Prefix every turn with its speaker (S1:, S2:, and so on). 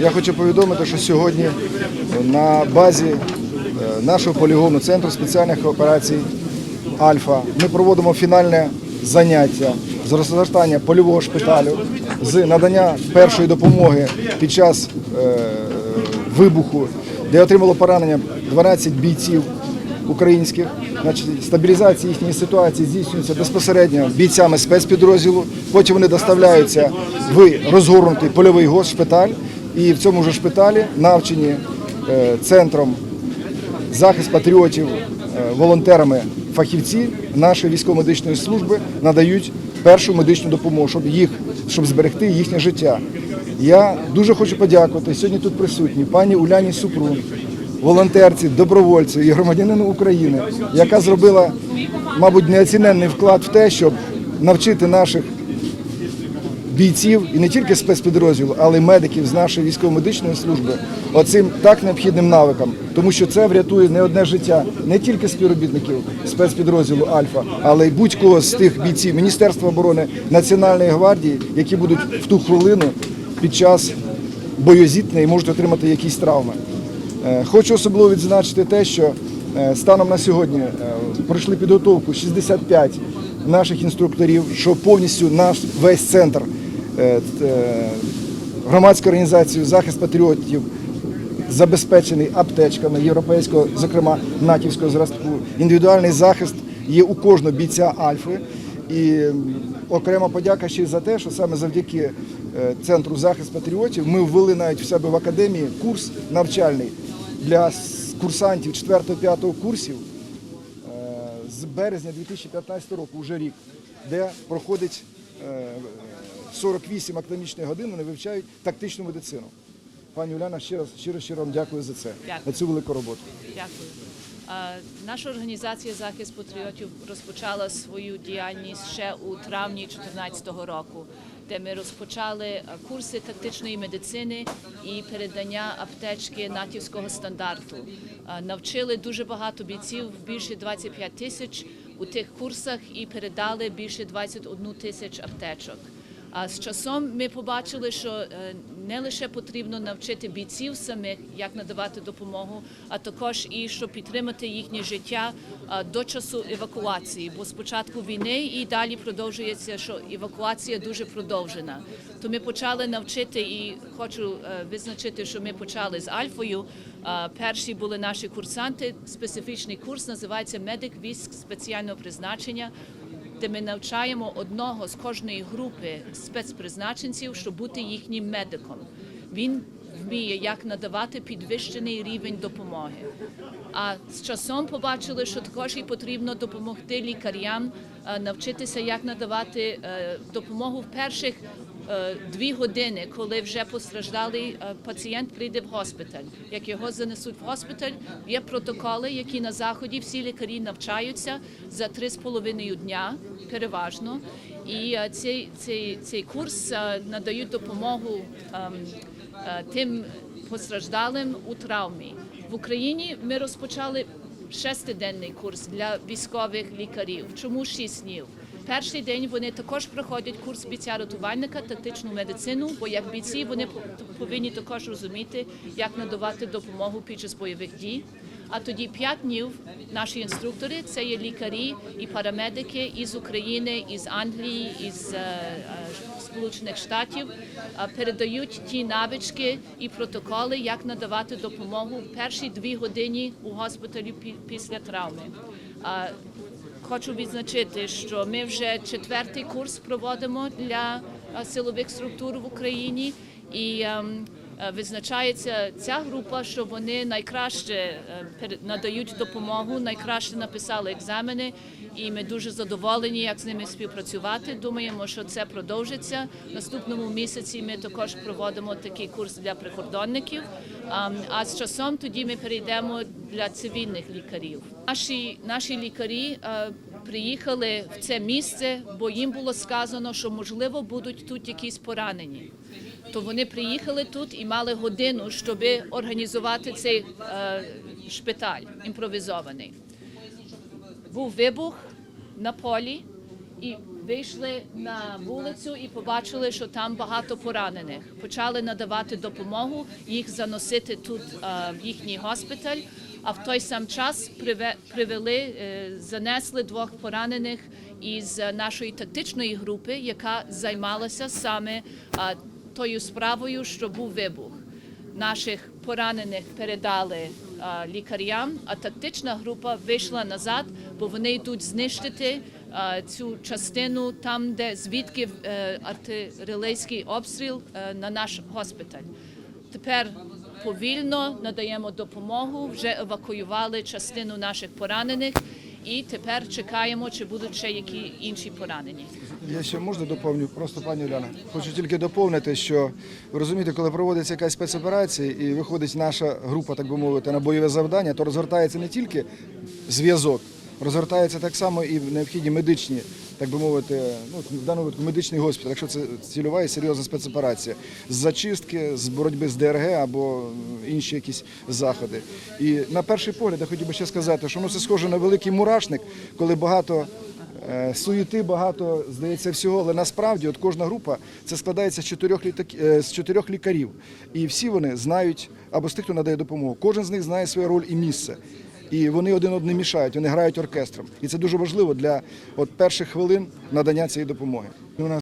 S1: Я хочу повідомити, що сьогодні на базі е, нашого полігону Центру спеціальних операцій Альфа ми проводимо фінальне заняття з розгортання польового шпиталю з надання першої допомоги під час е, вибуху, де отримало поранення 12 бійців українських. Значить, стабілізація їхньої ситуації здійснюється безпосередньо бійцями спецпідрозділу. Потім вони доставляються в розгорнутий польовий госпіталь, і в цьому ж шпиталі навчені е, центром захист патріотів, е, волонтерами, фахівці нашої військово-медичної служби надають першу медичну допомогу, щоб їх щоб зберегти їхнє життя. Я дуже хочу подякувати сьогодні тут присутній пані Уляні Супрун, волонтерці, добровольці і громадянину України, яка зробила, мабуть, неоціненний вклад в те, щоб навчити наших бійців і не тільки спецпідрозділу, але й медиків з нашої військово-медичної служби оцим так необхідним навикам, тому що це врятує не одне життя, не тільки співробітників спецпідрозділу Альфа, але й будь-кого з тих бійців Міністерства оборони Національної гвардії, які будуть в ту хвилину під час боєзіткнення і можуть отримати якісь травми. Е, Хочу особливо відзначити те, що е, станом на сьогодні е, пройшли підготовку 65 наших інструкторів, що повністю наш весь центр е, е, громадської організації захист патріотів забезпечений аптечками європейського, зокрема натівського зразку. Індивідуальний захист є у кожного бійця Альфи. І окрема подяка ще за те, що саме завдяки е, центру захист патріотів ми ввели навіть в себе в академії курс навчальний для курсантів 4-5 курсів з березня 2015 року, вже рік, де проходить 48 академічних годин, вони вивчають тактичну медицину. Пані Уляна, ще раз щиро щиро вам дякую за це,
S2: Дякую.
S1: за цю велику роботу.
S2: Дякую. Наша організація захист патріотів розпочала свою діяльність ще у травні 2014 року, де ми розпочали курси тактичної медицини і передання аптечки натівського стандарту. Навчили дуже багато бійців, більше 25 тисяч у тих курсах і передали більше 21 тисяч аптечок. А з часом ми побачили, що е, не лише потрібно навчити бійців самих, як надавати допомогу, а також і щоб підтримати їхнє життя е, до часу евакуації. Бо з початку війни і далі продовжується, що евакуація дуже продовжена. То ми почали навчити і хочу е, визначити, що ми почали з Альфою. Перші були наші курсанти. Специфічний курс називається Медик військ спеціального призначення де ми навчаємо одного з кожної групи спецпризначенців, щоб бути їхнім медиком. Він вміє, як надавати підвищений рівень допомоги. А з часом побачили, що також і потрібно допомогти лікарям е, навчитися, як надавати е, допомогу в перших дві години, коли вже постраждалий е, пацієнт прийде в госпіталь. Як його занесуть в госпіталь, є протоколи, які на заході всі лікарі навчаються за три з половиною дня, переважно. І е, цей, цей, цей курс е, надають допомогу ем, е, тим постраждалим у травмі. В Україні ми розпочали шестиденний курс для військових лікарів. Чому шість днів? Перший день вони також проходять курс бійця-рятувальника, тактичну медицину, бо як бійці вони по- повинні також розуміти, як надавати допомогу під час бойових дій. А тоді п'ять днів наші інструктори це є лікарі і парамедики із України, із Англії, із е, е, Сполучених Штатів передають ті навички і протоколи, як надавати допомогу в перші дві години у госпіталі пі- після травми. Хочу відзначити, що ми вже четвертий курс проводимо для е, силових структур в Україні, і ем, е, визначається ця група, що вони найкраще е, надають допомогу, найкраще написали екзамени, і ми дуже задоволені, як з ними співпрацювати. Думаємо, що це продовжиться. Наступному місяці ми також проводимо такий курс для прикордонників. А з часом тоді ми перейдемо для цивільних лікарів. Наші наші лікарі е, приїхали в це місце, бо їм було сказано, що можливо будуть тут якісь поранені. То вони приїхали тут і мали годину, щоб організувати цей е, шпиталь імпровізований. Був вибух на полі, і вийшли на вулицю і побачили, що там багато поранених. Почали надавати допомогу, їх заносити тут е, в їхній госпіталь. А в той сам час привели, е, занесли двох поранених із нашої тактичної групи, яка займалася саме е, тою справою, що був вибух. Наших поранених передали лікарям, а тактична група вийшла назад, бо вони йдуть знищити цю частину там, де звідки е, артилерійський обстріл е, на наш госпіталь. Тепер повільно надаємо допомогу. Вже евакуювали частину наших поранених, і тепер чекаємо, чи будуть ще які інші поранені.
S1: Я ще можна доповню, просто пані Уляна. Хочу тільки доповнити, що ви розумієте, коли проводиться якась спецоперація і виходить наша група, так би мовити, на бойове завдання, то розгортається не тільки зв'язок, розгортається так само і необхідні медичні, так би мовити, ну в даному випадку медичний госпіталь, якщо це цільова і серйозна спецоперація, з зачистки, з боротьби з ДРГ або інші якісь заходи. І на перший погляд я хотів би ще сказати, що ну це схоже на великий мурашник, коли багато. Е, Суєти багато здається всього, але насправді от кожна група це складається з чотирьох літак... е, з чотирьох лікарів, і всі вони знають або з тих, хто надає допомогу. Кожен з них знає свою роль і місце. І вони один одним мішають, вони грають оркестром. І це дуже важливо для от перших хвилин надання цієї допомоги.